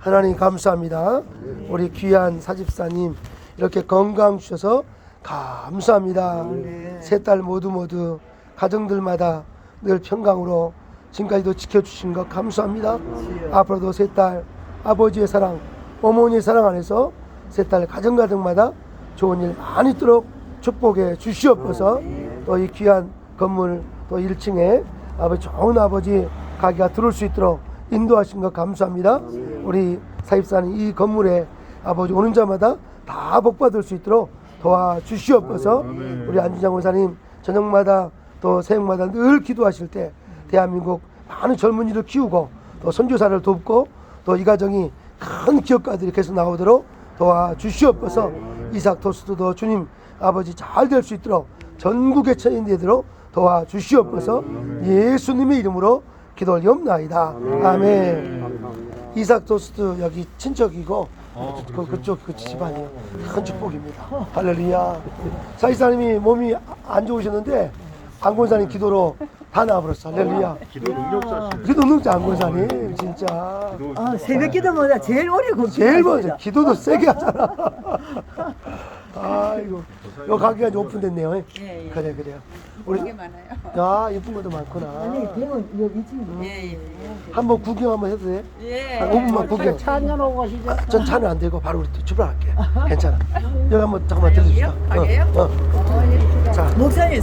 하나님 감사합니다. 우리 귀한 사집사님 이렇게 건강 주셔서 감사합니다. 세 딸 모두 모두 가정들마다 늘 평강으로 지금까지도 지켜주신 것 감사합니다. 앞으로도 세 딸 아버지의 사랑, 어머니의 사랑 안에서 세 딸 가정 가정마다 좋은 일 많이 있도록 축복해 주시옵소서. 또 이 귀한 건물 또 1층에 아버지 좋은 아버지 가게가 들어올 수 있도록 인도하신 것 감사합니다. 우리 사입사는 이 건물에 아버지 오는 자마다 다 복받을 수 있도록 도와주시옵소서. 우리 안준장 원사님 저녁마다 또 새벽마다 늘 기도하실 때 대한민국 많은 젊은이를 키우고 또 선교사를 돕고 또 이 가정이 큰 기업가들이 계속 나오도록 도와주시옵소서. 이삭 토스트도 주님 아버지 잘 될 수 있도록 전국의 처인되도록 도와주시옵소서. 예수님의 이름으로 기도 올리옵나이다. 아멘. 이삭 토스트 여기 친척이고 그, 그쪽 그 집안이에요. 큰 축복입니다. 할렐루야. 사이사님이 몸이 안 좋으셨는데 안곤사님 기도로 다 나아버렸어. 할렐루야. 기도 능력자시. 기도 능자 안곤사님 진짜. 아, 새벽 기도보다 제일 오래 걷기 제일 먼저 기도도 세게 하잖아. 아이고, 요 가게가 이제 오픈됐네요. 예, 예. 그래 그래요. 우리 되게 많아요. 야 예쁜 것도 많구나. 아니, 되면 여기 지금 예, 예. 한번 구경 한번 해도 돼? 예. 한 5분만 구경. 차 한잔 하고 가시죠. 전 차는 안 되고 바로 우리 출발할게. 괜찮아. 여기 한번 잠깐만 들려주자. 가게요? 어, 어. 자. 목사님